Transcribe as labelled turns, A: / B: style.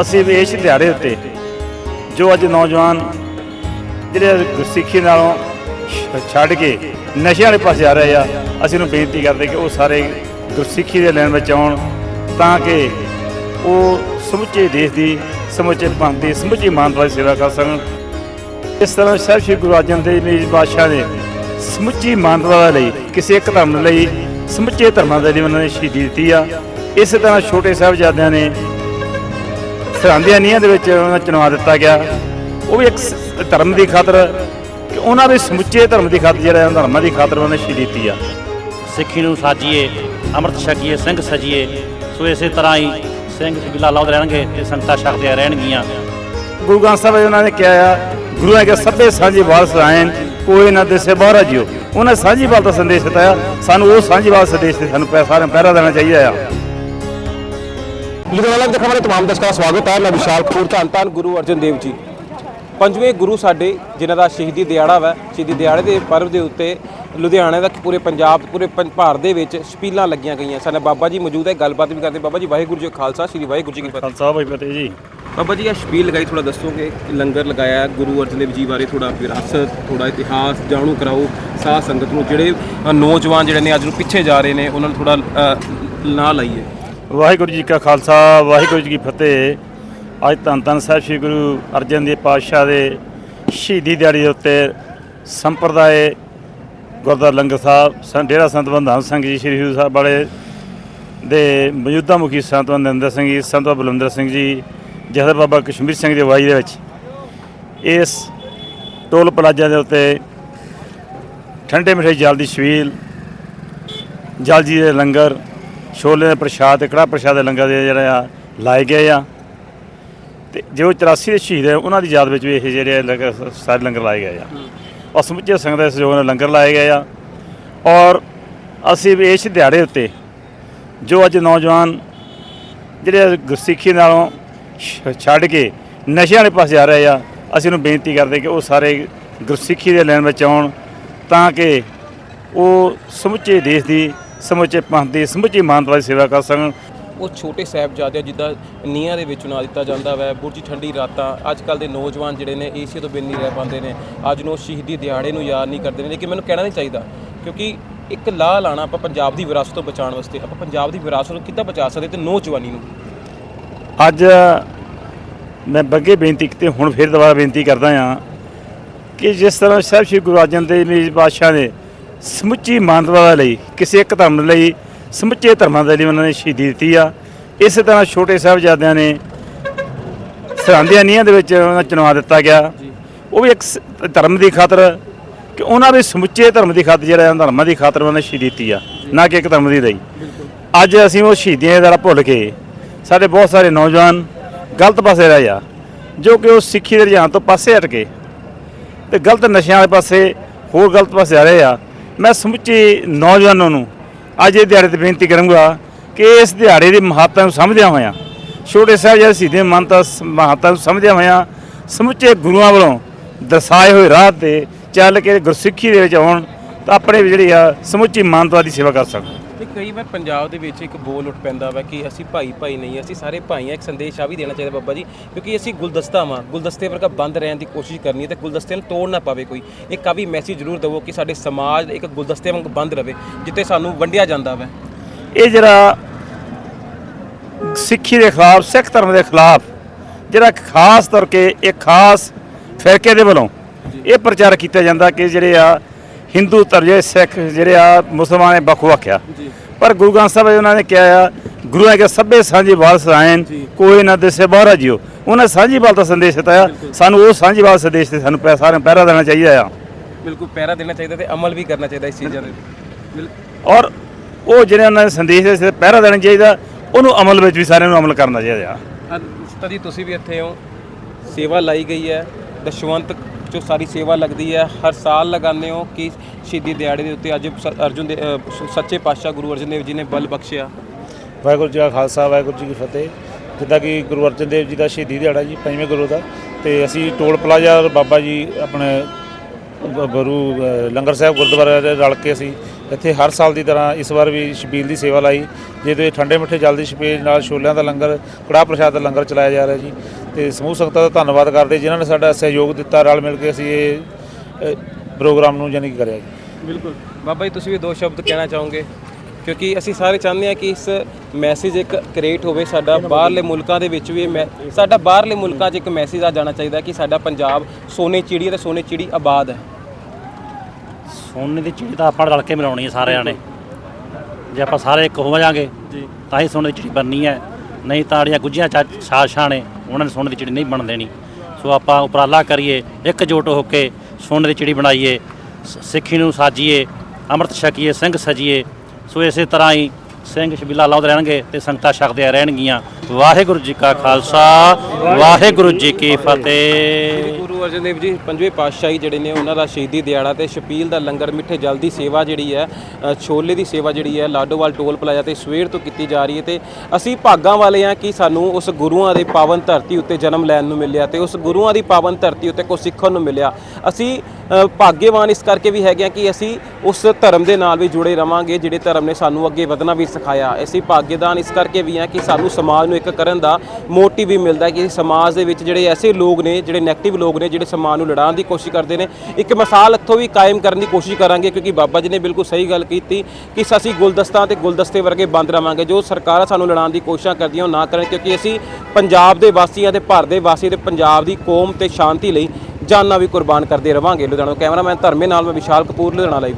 A: ਅਸੀਂ ਇਸ ਦਿਹਾੜੇ ਉੱਤੇ ਜੋ ਅੱਜ ਨੌਜਵਾਨ ਜਿਹੜੇ ਗੁਰਸਿੱਖੀ ਨਾਲੋਂ ਛ- ਛੱਡ ਕੇ ਨਸ਼ਿਆਂ ਵਾਲੇ ਪਾਸੇ ਆ ਰਹੇ ਆ, ਅਸੀਂ ਉਹਨੂੰ ਬੇਨਤੀ ਕਰਦੇ ਕਿ ਉਹ ਸਾਰੇ ਗੁਰਸਿੱਖੀ ਦੇ ਲੈਣ ਵਿੱਚ ਆਉਣ ਤਾਂ ਕਿ ਉਹ ਸਮੁੱਚੇ ਦੇਸ਼ ਦੀ, ਸਮੁੱਚੇ ਪੰਥ ਦੀ, ਸਮੁੱਚੀ ਮਾਨਵਤਾ ਦੀ ਸੇਵਾ ਕਰ ਸਕਣ। ਇਸ ਤਰ੍ਹਾਂ ਸਾਹਿਬ ਸ਼੍ਰੀ ਗੁਰੂ ਅਰਜਨ ਦੇਵ ਜੀ ਬਾਦਸ਼ਾਹ ਨੇ ਸਮੁੱਚੀ ਮਾਨਵਤਾ ਲਈ ਕਿਸੇ ਇੱਕ ਧਰਮ ਲਈ ਸਮੁੱਚੇ ਧਰਮਾਂ ਦੇ ਲਈ ਉਹਨਾਂ ਨੇ ਸ਼ਹੀਦੀ ਦਿੱਤੀ ਆ। ਇਸੇ ਤਰ੍ਹਾਂ ਛੋਟੇ ਸਾਹਿਬਜ਼ਾਦਿਆਂ ਨੇ ਸਰਹੰਦੀਆਂ ਨੀਹਾਂ ਦੇ ਵਿੱਚ ਉਹਨਾਂ ਚੁਣਵਾ ਦਿੱਤਾ ਗਿਆ। ਉਹ ਵੀ ਇੱਕ ਧਰਮ ਦੀ ਖਾਤਰ ਕਿ ਉਹਨਾਂ ਦੇ ਸਮੁੱਚੇ ਧਰਮ ਦੀ ਖਾਤਰ ਜਿਹੜਾ ਉਹਨਾਂ ਧਰਮਾਂ ਦੀ ਖਾਤਰ ਉਹਨਾਂ ਨੇ ਸ਼ਹੀਦੀ ਦਿੱਤੀ ਆ।
B: ਸਿੱਖੀ ਨੂੰ ਸਾਜੀਏ ਅੰਮ੍ਰਿਤ ਛਕੀਏ ਸਿੰਘ ਸਜੀਏ ਸੋ ਇਸੇ ਤਰ੍ਹਾਂ ਹੀ ਸਿੰਘ ਬਿਲਾ ਲਾਉਦ ਰਹਿਣਗੇ ਤੇ ਸੰਗਤਾਂ ਛਕਦੇ ਰਹਿਣਗੀਆਂ।
A: ਗੁਰੂ ਗ੍ਰੰਥ ਸਾਹਿਬ ਜੀ ਉਹਨਾਂ ਨੇ ਕਿਹਾ ਆ ਗੁਰੂਆਂ ਕੇ ਸਭੇ ਸਾਂਝੀ ਵਾਰਸ ਆਇਨ ਕੋਈ ਨਾ ਦਿਸੇ ਬਾਹਰਾ ਜਿਓ। ਉਹਨਾਂ ਸਾਂਝੀ ਵਾਲ ਦਾ ਸੰਦੇਸ਼ ਦਿੱਤਾ ਸਾਨੂੰ ਉਹ ਸਾਂਝੀ ਵਾਲ ਸੰਦੇਸ਼ ਤੇ ਸਾਨੂੰ ਨੂੰ ਪਹਿਰਾ ਦੇਣਾ ਚਾਹੀਦਾ ਆ।
C: ਲੁਧਿਆਣਾ ਦੇਖਣ ਵਾਲੇ ਤਮਾਮ ਦਰਸ਼ਕਾਂ ਦਾ ਸਵਾਗਤ ਹੈ। ਮੈਂ ਵਿਸ਼ਾਲ ਕਪੂਰ ਧੰਨ ਗੁਰੂ ਅਰਜਨ ਦੇਵ ਜੀ। ਪੰਜਵੇਂ ਗੁਰੂ ਸਾਡੇ ਜਿਨ੍ਹਾਂ ਦਾ ਸ਼ਹੀਦੀ ਦਿਹਾੜਾ ਵਾ ਸ਼ਹੀਦੀ ਦਿਹਾੜੇ ਦੇ ਪਰਵ ਦੇ ਉੱਤੇ ਲੁਧਿਆਣਾ ਦਾ ਪੂਰੇ ਪੰਜਾਬ ਪੂਰੇ ਭਾਰਤ ਦੇ ਵਿੱਚ ਛਪੀਲਾਂ ਲੱਗੀਆਂ ਗਈਆਂ ਸਾਡੇ ਬਾਬਾ ਜੀ ਮੌਜੂਦ ਹੈ ਗੱਲਬਾਤ ਵੀ ਕਰਦੇ ਬਾਬਾ ਜੀ ਵਾਹਿਗੁਰੂ ਜੀ ਖਾਲਸਾ ਸ੍ਰੀ ਵਾਹਿਗੁਰੂ ਜੀ ਕੀ ਫਤਿਹ।
A: ਖਾਲਸਾ ਭਾਈ ਫਤਿਹ ਜੀ।
C: ਬਾਬਾ ਜੀ ਇਹ ਛਪੀਲ ਲਗਾਈ ਥੋੜਾ ਦੱਸੋਗੇ? ਲੰਗਰ ਲਗਾਇਆ ਗੁਰੂ ਅਰਜਨ ਦੇਵ ਜੀ ਬਾਰੇ ਥੋੜਾ ਵਿਰਾਸਤ ਥੋੜਾ ਇਤਿਹਾਸ ਜਾਣੂ ਕਰਾਓ। ਸਾਧ ਸੰਗਤ ਨੂੰ ਜਿਹੜੇ ਨੌਜਵਾਨ ਜਿਹੜੇ ਨੇ ਅੱਜ ਨੂੰ ਪਿੱਛੇ ਜਾ ਰਹੇ ਨੇ ਉਹਨਾਂ ਨੂੰ ਥੋੜਾ ਨਾਂ ਲਾਈਏ।
A: ਵਾਹਿਗੁਰੂ ਜੀ ਕਾ ਖਾਲਸਾ, ਵਾਹਿਗੁਰੂ ਜੀ ਕੀ ਫਤਿਹ। ਅੱਜ ਧੰਨ ਧੰਨ ਸਾਹਿਬ ਸ੍ਰੀ ਗੁਰੂ ਅਰਜਨ ਦੇਵ ਪਾਤਸ਼ਾਹ ਦੇ ਸ਼ਹੀਦੀ ਦਿਹਾੜੀ ਦੇ ਉੱਤੇ ਸੰਪਰਦਾਇ ਗੁਰਦੁਆਰਾ ਲੰਗਰ ਸਾਹਿਬ ਸੰਤ ਡੇਰਾ ਸੰਤ ਬੰਧਾਨ ਸਿੰਘ ਜੀ, ਸ੍ਰੀ ਹਜ਼ੂਰ ਸਾਹਿਬ ਵਾਲੇ ਦੇ ਮੌਜੂਦਾ ਮੁਖੀ ਸੰਤ ਬੰਦਿੰਦਰ ਸਿੰਘ ਜੀ, ਸੰਤ ਬਾਬਾ ਬਲਵਿੰਦਰ ਸਿੰਘ ਜੀ ਜਹਦਰ ਬਾਬਾ ਕਸ਼ਮੀਰ ਸਿੰਘ ਦੀ ਅਗਵਾਈ ਦੇ ਵਿੱਚ ਇਸ ਟੋਲ ਪਲਾਜ਼ਾ ਦੇ ਉੱਤੇ ਠੰਡੇ ਮਿਠਾਈ ਜਲ ਦੀ ਛਬੀਲ, ਜਲ ਜੀ ਦੇ ਲੰਗਰ ਛੋਲੇ ਦੇ ਪ੍ਰਸ਼ਾਦ ਤੇ ਕੜਾਹ ਪ੍ਰਸ਼ਾਦ ਦੇ ਲੰਗਰ ਦੇ ਜਿਹੜੇ ਆ ਲਾਏ ਗਏ ਆ। ਤੇ ਜੋ 84 ਦੇ ਸ਼ਹੀਦ ਹੈ ਉਹਨਾਂ ਦੀ ਯਾਦ ਵਿੱਚ ਵੀ ਇਹ ਜਿਹੜੇ ਲੰਗਰ ਸਾਰੇ ਲੰਗਰ ਲਾਏ ਗਏ ਆ। ਔਰ ਸਮੁੱਚੇ ਸੰਗਤ ਦੇ ਸਹਿਯੋਗ ਨਾਲ ਲੰਗਰ ਲਾਏ ਗਏ ਆ। ਔਰ ਅਸੀਂ ਵੀ ਇਸ ਦਿਹਾੜੇ ਉੱਤੇ ਜੋ ਅੱਜ ਨੌਜਵਾਨ ਜਿਹੜੇ ਗੁਰਸਿੱਖੀ ਨਾਲੋਂ ਛੱਡ ਕੇ ਨਸ਼ਿਆਂ ਵਾਲੇ ਪਾਸੇ ਆ ਰਹੇ ਆ ਅਸੀਂ ਉਹਨੂੰ ਬੇਨਤੀ ਕਰਦੇ ਕਿ ਉਹ ਸਾਰੇ ਗੁਰਸਿੱਖੀ ਦੇ ਲੈਣ ਵਿੱਚ ਆਉਣ ਤਾਂ ਕਿ ਉਹ ਸਮੁੱਚੇ ਦੇਸ਼ ਦੀ ਸਮੁੱਚੇ ਪੰਥ ਦੀ ਸਮੁੱਚੀ ਮਾਨਵਤਾ ਦੀ ਸੇਵਾ ਕਰ ਸਕਣ।
C: ਉਹ ਛੋਟੇ ਸਾਹਿਬਜ਼ਾਦੇ ਜਿੱਦਾਂ ਨੀਹਾਂ ਦੇ ਵਿੱਚ ਚੁਣਾ ਦਿੱਤਾ ਜਾਂਦਾ ਵੈ ਬੁਰਜੀ ਠੰਡੀ ਰਾਤਾਂ ਅੱਜ ਕੱਲ ਦੇ ਨੌਜਵਾਨ ਜਿਹੜੇ ਨੇ ਏਸੀ ਤੋਂ ਬਿਨ ਨਹੀਂ ਰਹਿ ਪਾਉਂਦੇ ਨੇ ਅੱਜ ਨੂੰ ਸ਼ਹੀਦੀ ਦਿਹਾੜੇ ਨੂੰ ਯਾਦ ਨਹੀਂ ਕਰਦੇ ਨੇ ਲੇਕਿਨ ਮੈਨੂੰ ਕਹਿਣਾ ਨਹੀਂ ਚਾਹੀਦਾ ਕਿਉਂਕਿ ਇੱਕ ਲਾਹ ਲਾਣਾ ਆਪਾਂ ਪੰਜਾਬ ਦੀ ਵਿਰਾਸਤ ਤੋਂ ਬਚਾਉਣ ਵਾਸਤੇ ਆਪਾਂ ਪੰਜਾਬ ਦੀ ਵਿਰਾਸਤ ਨੂੰ ਕਿੱਦਾਂ ਬਚਾ ਸਕਦੇ ਤੇ ਨੌਜਵਾਨੀ ਨੂੰ?
A: ਅੱਜ ਮੈਂ ਬੱਗੇ ਬੇਨਤੀ ਕੀਤੀ ਹੁਣ ਫਿਰ ਦੁਬਾਰਾ ਬੇਨਤੀ ਕਰਦਾ ਹਾਂ ਕਿ ਜਿਸ ਤਰ੍ਹਾਂ ਸਾਹਿਬ ਸ੍ਰੀ ਗੁਰੂ ਅਰਜਨ ਦੇਵ ਜੀ ਪਾਤਸ਼ਾਹ ਨੇ ਸਮੁੱਚੀ ਮਾਨਵਤਾ ਲਈ, ਕਿਸੇ ਇੱਕ ਧਰਮ ਲਈ, ਸਮੁੱਚੇ ਧਰਮਾਂ ਦੇ ਲਈ ਉਹਨਾਂ ਨੇ ਸ਼ਹੀਦੀ ਦਿੱਤੀ ਆ। ਇਸੇ ਤਰ੍ਹਾਂ ਛੋਟੇ ਸਾਹਿਬਜ਼ਾਦਿਆਂ ਨੇ ਸਰਹੰਦੀਆਂ ਨੀਹਾਂ ਦੇ ਵਿੱਚ ਉਹਨਾਂ ਨੂੰ ਚੁਣਵਾ ਦਿੱਤਾ ਗਿਆ। ਉਹ ਵੀ ਇੱਕ ਸ- ਧਰਮ ਦੀ ਖਾਤਰ ਕਿ ਉਹਨਾਂ ਦੇ ਸਮੁੱਚੇ ਧਰਮ ਦੀ ਖਾਤਰ ਜਿਹੜਾ ਉਹਨਾਂ ਧਰਮਾਂ ਦੀ ਖਾਤਰ ਉਹਨਾਂ ਨੇ ਸ਼ਹੀਦੀ ਦਿੱਤੀ ਆ, ਨਾ ਕਿ ਇੱਕ ਧਰਮ ਦੀ ਲਈ। ਅੱਜ ਅਸੀਂ ਉਹ ਸ਼ਹੀਦੀਆਂ ਦਾ ਭੁੱਲ ਕੇ ਸਾਡੇ ਬਹੁਤ ਸਾਰੇ ਨੌਜਵਾਨ ਗਲਤ ਪਾਸੇ ਰਹਿ ਜਾ ਜੋ ਕਿ ਉਹ ਸਿੱਖੀ ਦੇ ਰੁਝਾਨ ਤੋਂ ਪਾਸੇ ਹਟ ਕੇ ਤੇ ਗਲਤ ਨਸ਼ਿਆਂ ਵਾਲੇ ਪਾਸੇ ਹੋਰ ਗਲਤ ਪਾਸੇ ਆ ਰਹੇ ਆ। ਮੈਂ ਸਮੁੱਚੇ ਨੌਜਵਾਨਾਂ ਨੂੰ ਅੱਜ ਇਹ ਦਿਹਾੜੇ ਤੇ ਬੇਨਤੀ ਕਰਾਂਗਾ ਕਿ ਇਸ ਦਿਹਾੜੇ ਦੀ ਮਹੱਤਤਾ ਨੂੰ ਸਮਝਦਿਆਂ ਹੋਇਆਂ, ਛੋਟੇ ਸਾਹਿਬ ਜਿਹੜੇ ਸਿੱਧੇ ਮੰਨਤਾ ਮਹੱਤਤਾ ਨੂੰ ਸਮਝਦਿਆਂ ਹੋਇਆਂ ਸਮੁੱਚੇ ਗੁਰੂਆਂ ਵੱਲੋਂ ਦਰਸਾਏ ਹੋਏ ਰਾਹ ਤੇ ਚੱਲ ਕੇ ਗੁਰਸਿੱਖੀ ਦੇ ਵਿੱਚ ਆਉਣ ਤਾਂ ਆਪਣੇ ਜਿਹੜੀ ਆ ਸਮੁੱਚੀ ਮਾਨਵਤਾ ਦੀ ਸੇਵਾ ਕਰ ਸਕਣ।
C: ਤੇ ਕਈ ਵਾਰ ਪੰਜਾਬ ਦੇ ਵਿੱਚ ਇੱਕ ਬੋਲ ਉੱਠ ਪੈਂਦਾ ਵਾ ਕਿ ਅਸੀਂ ਭਾਈ ਭਾਈ ਨਹੀਂ ਅਸੀਂ ਸਾਰੇ ਭਾਈ ਆ ਇੱਕ ਸੰਦੇਸ਼ ਆ ਵੀ ਦੇਣਾ ਚਾਹੀਦਾ ਬਾਬਾ ਜੀ ਕਿਉਂਕਿ ਅਸੀਂ ਗੁਲਦਸਤਾ ਵਾਂ। ਗੁਲਦਸਤੇ ਵਰਗਾ ਬੰਦ ਰਹਿਣ ਦੀ ਕੋਸ਼ਿਸ਼ ਕਰਨੀ ਹੈ ਤੇ ਗੁਲਦਸਤੇ ਨੂੰ ਤੋੜ ਨਾ ਪਾਵੇ ਕੋਈ। ਇੱਕ ਆ ਵੀ ਮੈਸੇਜ ਜ਼ਰੂਰ ਦਿਵੋ ਕਿ ਸਾਡੇ ਸਮਾਜ ਇੱਕ ਗੁਲਦਸਤੇ ਵਾਂਗ ਬੰਦ ਰਵੇ ਜਿੱਤੇ ਸਾਨੂੰ ਵੰਡਿਆ ਜਾਂਦਾ ਵਾ।
A: ਇਹ ਜਿਹੜਾ ਸਿੱਖੀ ਦੇ ਖਿਲਾਫ ਸਿੱਖ ਧਰਮ ਦੇ ਖਿਲਾਫ ਜਿਹੜਾ ਖਾਸ ਤੌਰ ਕੇ ਇੱਕ ਖਾਸ ਫਿਰਕੇ ਦੇ ਵੱਲੋਂ ਇਹ ਪ੍ਰਚਾਰ ਕੀਤਾ ਜਾਂਦਾ ਕਿ ਜਿਹੜੇ ਆ ਹਿੰਦੂ ਧਰਜੇ ਸਿੱਖ ਜਿਹੜੇ ਆ ਮੁਸਲਮਾਨ ਨੇ ਵੱਖ ਵੱਖ ਆ ਪਰ ਗੁਰੂ ਗ੍ਰੰਥ ਸਾਹਿਬ ਜੀ ਉਹਨਾਂ ਨੇ ਕਿਹਾ ਆ ਗੁਰੂਆਂ ਕੇ ਸਭੇ ਸਾਂਝੀ ਵਾਰਸ ਆਇਨ ਕੋਈ ਨਾ ਦਿਸੇ ਬਾਹਰਾ ਜਿਓ। ਉਹਨਾਂ ਸਾਂਝੀ ਵਾਲ ਦਾ ਸੰਦੇਸ਼ ਦਿੱਤਾ ਆ। ਸਾਨੂੰ ਉਹ ਸਾਂਝੀ ਵਾਲ ਸੰਦੇਸ਼ ਤੇ ਸਾਨੂੰ ਪੈ- ਸਾਰਿਆਂ ਨੂੰ ਪਹਿਰਾ ਦੇਣਾ ਚਾਹੀਦਾ ਆ।
C: ਬਿਲਕੁਲ ਪਹਿਰਾ ਦੇਣਾ ਚਾਹੀਦਾ ਤੇ ਅਮਲ ਵੀ ਕਰਨਾ ਚਾਹੀਦਾ ਇਸ ਚੀਜ਼ਾਂ ਦੇ
A: ਔਰ ਉਹ ਜਿਹੜੇ ਉਹਨਾਂ ਨੇ ਸੰਦੇਸ਼ ਦੇ ਪਹਿਰਾ ਦੇਣਾ ਚਾਹੀਦਾ ਉਹਨੂੰ ਅਮਲ ਵਿੱਚ ਵੀ ਸਾਰਿਆਂ ਨੂੰ ਅਮਲ ਕਰਨਾ ਚਾਹੀਦਾ ਆ।
C: ਤੁਸੀਂ ਵੀ ਇੱਥੇ ਹੋ। ਸੇਵਾ ਲਾਈ ਗਈ ਹੈ। ਦਸ਼ਵੰਤ ਜੋ ਸਾਰੀ ਸੇਵਾ ਲੱਗਦੀ ਹੈ। ਹਰ ਸਾਲ ਲਗਾਉਂਦੇ ਹੋ ਕਿ ਸ਼ਹੀਦੀ ਦਿਹਾੜੇ ਦੇ ਉੱਤੇ ਅੱਜ ਸ- ਅਰਜੁਨ ਦੇ ਅ, ਸ- ਸੱਚੇ ਪਾਤਸ਼ਾਹ ਗੁਰੂ ਅਰਜਨ ਦੇਵ ਜੀ ਨੇ ਬਲ ਬਖਸ਼ਿਆ।
D: ਵਾਹਿਗੁਰੂ ਜੀ ਕਾ ਖਾਲਸਾ ਵਾਹਿਗੁਰੂ ਜੀ ਕੀ ਫਤਿਹ। ਜਿੱਦਾਂ ਕਿ ਗੁਰੂ ਅਰਜਨ ਦੇਵ ਜੀ ਦਾ ਸ਼ਹੀਦੀ ਦਿਹਾੜਾ ਜੀ ਪੰਜਵੇਂ ਗੁਰੂ ਦਾ। ਤੇ ਅਸੀਂ ਟੋਲ ਪਲਾਜ਼ਾ ਔਰ ਬਾਬਾ ਜੀ ਆਪਣੇ ਗ- ਗੁਰੂ ਅ, ਲੰਗਰ ਸਾਹਿਬ ਗੁਰਦੁਆਰਾ ਦੇ ਰਲ ਕੇ ਅਸੀਂ ਇੱਥੇ ਹਰ ਸਾਲ ਦੀ ਤਰ੍ਹਾਂ ਇਸ ਵਾਰ ਵੀ ਛਬੀਲ ਦੀ ਸੇਵਾ ਲਾਈ ਜਿਹਦੇ ਠੰਡੇ ਮਿੱਠੇ ਜਲ ਦੀ ਛਬੀਲ ਨਾਲ ਛੋਲਿਆਂ ਦਾ ਲੰਗਰ ਕੜਾਹ ਪ੍ਰਸ਼ਾਦ ਦਾ ਲੰਗਰ ਚਲਾਇਆ ਜਾ ਰਿਹਾ ਜੀ। ਤੇ ਸਮੂਹ ਸੰਗਤਾਂ ਦਾ ਧੰਨਵਾਦ ਕਰਦੇ ਜਿਨ੍ਹਾਂ ਨੇ ਸਾਡਾ ਸਹਿਯੋਗ ਦਿੱਤਾ ਰਲ ਮਿਲ ਕੇ ਅਸੀਂ ਇਹ ਪ੍ਰੋਗਰਾਮ ਨੂੰ ਜਾਣੀ ਕਿ ਕਰਿਆ ਜੀ।
C: ਬਿਲਕੁਲ। ਬਾਬਾ ਜੀ ਤੁਸੀਂ ਵੀ ਦੋ ਸ਼ਬਦ ਕਹਿਣਾ ਚਾਹੋਗੇ? ਕਿਉਂਕਿ ਅਸੀਂ ਸਾਰੇ ਚਾਹੁੰਦੇ ਹਾਂ ਕਿ ਇਸ ਮੈਸੇਜ ਇੱਕ ਕ੍ਰੀਏਟ ਹੋਵੇ ਸਾਡਾ ਬਾਹਰਲੇ ਮੁਲਕਾਂ ਦੇ ਵਿੱਚ ਵੀ ਸਾਡਾ ਬਾਹਰਲੇ ਮੁਲਕਾਂ 'ਚ ਇੱਕ ਮੈਸੇਜ ਆ ਜਾਣਾ ਚਾਹੀਦਾ ਕਿ ਸਾਡਾ ਪੰਜਾਬ ਸੋਨੇ ਚਿੜੀ ਤੇ ਸੋਨੇ ਚਿੜੀ ਆਬਾਦ ਹੈ।
B: ਸੋਨੇ ਦੀ ਚਿੜੀ ਤਾਂ ਆਪਾਂ ਰਲ ਕੇ ਮਿਲਾਉਣੀ ਹੈ ਸਾਰਿਆਂ ਨੇ। ਜੇ ਆਪਾਂ ਸਾਰੇ ਇੱਕ ਹੋ ਜਾਾਂਗੇ
C: ਜੀ।
B: ਤਾਂ ਹੀ ਸੋਨੇ ਦੀ ਚਿੜੀ ਬਣਨੀ ਹੈ। ਨਹੀਂ ਤਾਂ ਜਿਹੜੀਆਂ ਗੁੱਜੀਆਂ ਚਾ- ਸਾਜ਼ਿਸ਼ਾਂ ਨੇ, ਉਹਨਾਂ ਨੇ ਸੋਨੇ ਦੀ ਚਿੜੀ ਨਹੀਂ ਬਣ ਦੇਣੀ। ਸੋ ਆਪਾਂ ਉਪਰਾਲਾ ਕਰੀਏ, ਇੱਕ ਜੋਟ ਹੋ ਕੇ ਸੋਨੇ ਦੀ ਚਿੜੀ ਬਣਾਈਏ, ਸ- ਸਿੱਖੀ ਨੂੰ ਸਾਜੀਏ, ਅੰਮ੍ਰਿਤ ਛਕੀਏ, ਸਿੰਘ ਸਜੀਏ। ਸੋ ਇਸੇ ਤਰ੍ਹਾਂ ਹੀ ਸਿੰਘ ਛਬੀਲਾ ਲਾਉਂਦੇ ਰਹਿਣਗੇ ਤੇ ਸੰਗਤਾਂ ਛਕਦੇ ਰਹਿਣਗੀਆਂ। ਵਾਹਿਗੁਰੂ ਜੀ ਕਾ ਖਾਲਸਾ ਵਾਹਿਗੁਰੂ ਜੀ ਕੀ ਫਤਿਹ।
C: ਗੁਰੂ ਅਰਜਨ ਦੇਵ ਜੀ ਪੰਜਵੇਂ ਪਾਤਸ਼ਾਹੀ ਜਿਹੜੇ ਨੇ ਉਹਨਾਂ ਦਾ ਸ਼ਹੀਦੀ ਦਿਹਾੜਾ ਤੇ ਛਪੀਲ ਦਾ ਲੰਗਰ ਮਿੱਠੇ ਜਲ ਦੀ ਸੇਵਾ ਜਿਹੜੀ ਹੈ ਅ, ਛੋਲੇ ਦੀ ਸੇਵਾ ਜਿਹੜੀ ਹੈ ਲਾਡੋਵਾਲ ਟੋਲ ਪਲਾਜ਼ਾ ਤੇ ਸਵੇਰ ਤੋਂ ਕੀਤੀ ਜਾ ਰਹੀ ਹੈ ਤੇ ਅਸੀਂ ਭਾਗਾਂ ਵਾਲੇ ਹਾਂ ਕਿ ਸਾਨੂੰ ਉਸ ਗੁਰੂਆਂ ਦੇ ਪਾਵਨ ਧਰਤੀ ਉੱਤੇ ਜਨਮ ਲੈਣ ਨੂੰ ਮਿਲਿਆ ਤੇ ਉਸ ਗੁਰੂਆਂ ਦੀ ਪਾਵਨ ਧਰਤੀ ਉੱਤੇ ਕੁਝ ਸਿੱਖਣ ਨੂੰ ਮਿਲਿਆ। ਅਸੀਂ ਅ, ਭਾਗਯਵਾਨ ਇਸ ਕਰਕੇ ਵੀ ਹੈਗੇ ਹਾਂ ਕਿ ਅਸੀਂ ਉਸ ਧਰਮ ਦੇ ਨਾਲ ਵੀ ਜੁੜੇ ਰਵਾਂਗੇ ਜਿਹੜੇ ਧਰਮ ਨੇ ਸਾਨੂੰ ਅੱਗੇ ਵਧਣਾ ਵੀ ਸਿਖਾਇਆ। ਅਸੀਂ ਭਾਗੇਦਾਨ ਇਸ ਕਰਕੇ ਵੀ ਹਾਂ ਕਿ ਸਾਨੂੰ ਸਮਾਜ ਨੂੰ ਇੱਕ ਕਰਨ ਦਾ ਮੋਟਿਵ ਵੀ ਮਿਲਦਾ ਕਿ ਸਮਾਜ ਦੇ ਵਿੱਚ ਜਿਹੜੇ ਐਸੇ ਲੋਕ ਨੇ, ਜਿਹੜੇ ਨੈਗੇਟਿਵ ਲੋਕ ਨੇ, ਜਿਹੜੇ ਸਮਾਜ ਨੂੰ ਲੜਾਉਣ ਦੀ ਕੋਸ਼ਿਸ਼ ਕਰਦੇ ਨੇ। ਇੱਕ ਮਿਸਾਲ ਇੱਥੋਂ ਵੀ ਕਾਇਮ ਕਰਨ ਦੀ ਕੋਸ਼ਿਸ਼ ਕਰਾਂਗੇ ਕਿਉਂਕਿ ਬਾਬਾ ਜੀ ਨੇ ਬਿਲਕੁਲ ਸਹੀ ਗੱਲ ਕੀਤੀ ਕਿ ਅਸੀਂ ਗੁਲਦਸਤਾ ਤੇ ਗੁਲਦਸਤੇ ਵਰਗੇ ਬੰਦ ਰਵਾਂਗੇ। ਜੋ ਸਰਕਾਰਾਂ ਸਾਨੂੰ ਲੜਾਉਣ ਦੀ ਕੋਸ਼ਿਸ਼ਾਂ ਕਰਦੀਆਂ, ਉਹ ਨਾ ਕਰਨ ਕਿਉਂਕਿ ਅਸੀਂ ਪੰਜਾਬ ਦੇ ਵਾਸੀਆਂ ਤੇ ਭਾਰਤ ਦੇ ਵਾਸੀ ਤੇ ਪੰਜਾਬ ਦੀ ਕੌਮ ਤੇ ਸ਼ਾਂਤੀ ਲਈ ਜਾਨਾਂ ਵੀ ਕੁਰਬਾਨ ਕਰਦੇ ਰਵਾਂਗੇ। ਲੁਧਿਆਣਾ ਕੈਮਰਾਮੈਨ ਧਰਮੇ ਨਾਲ ਮੈਂ ਵਿਸ਼ਾਲ ਕਪੂਰ, ਲੁਧਿਆਣਾ ਲਾਈਵ